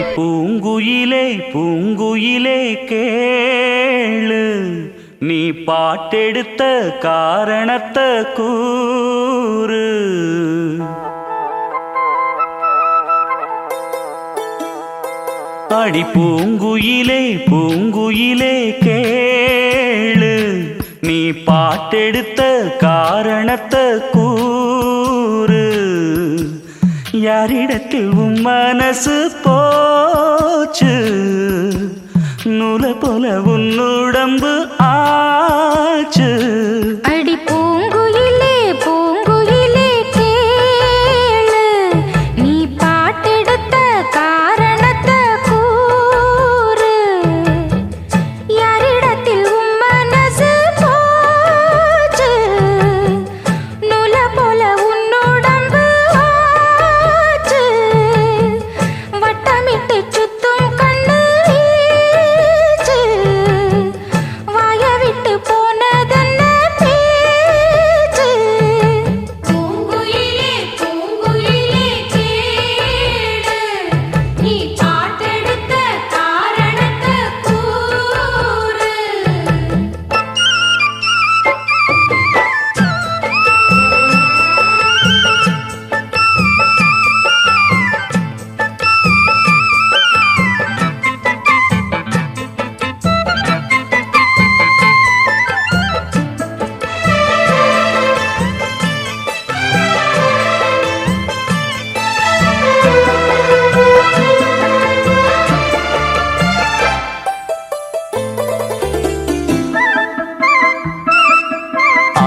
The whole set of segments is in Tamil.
பூங்குயிலே பூங்குயிலே கேளு. நீ பாட்டெடுத்த காரணத்தை கூறு. அடி பூங்குயிலே பூங்குயிலே கேளு. நீ பாட்டெடுத்த காரணத்தை கூறு. யாரிடத்தில் உன் மனசு போ போச்சு நூல போல உன்னுடம்பு ஆச்சு.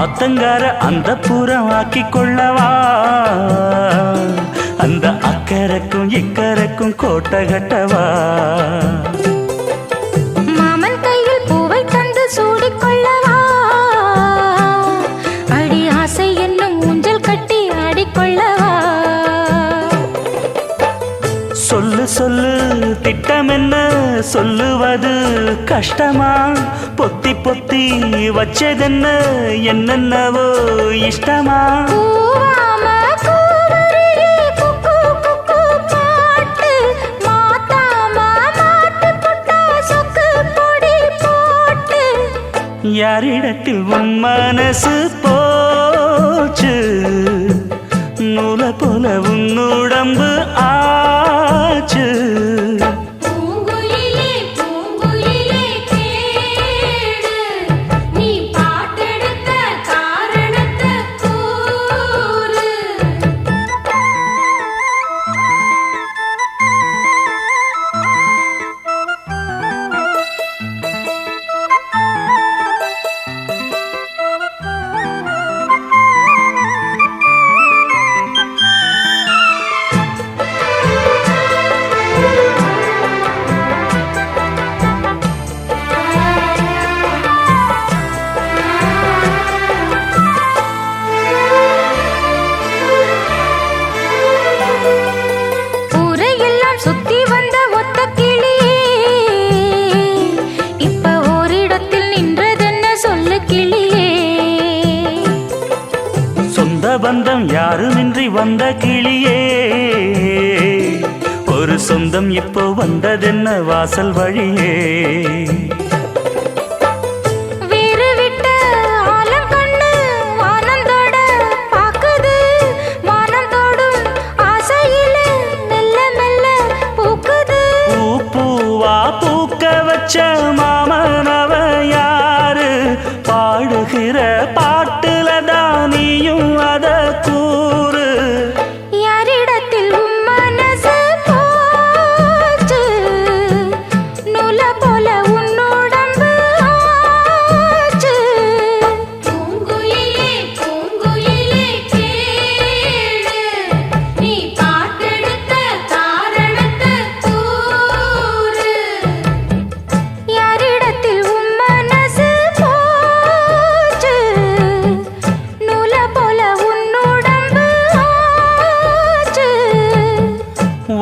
ஆத்தங்கார அந்த புறம் ஆக்கி கொள்ளவா அந்த அக்கறைக்கும் இக்கரைக்கும் கோட்டை கட்டவா? மாமன் கையில் பூவை தந்து சூடிக்கொள்ளவா? அடி ஆசை என்னும் ஊஞ்சல் கட்டி ஆடிக்கொள்ளவா? சொல்லு சொல்லு திட்டம் என்ன சொல்லுவது கஷ்டமா? பொத்தி பொத்தி வச்சதென்ன என்னென்னவோ இஷ்டமா? யாரிடத்தில் உன் மனசு போச்சு? நூல போல உன் உடம்பு ஆச்சு. யாருமின்றி வந்த கிளியே ஒரு சொந்தம் இப்போ வந்ததென்ன வாசல் வழியே? வேறு விட்ட ஆலம்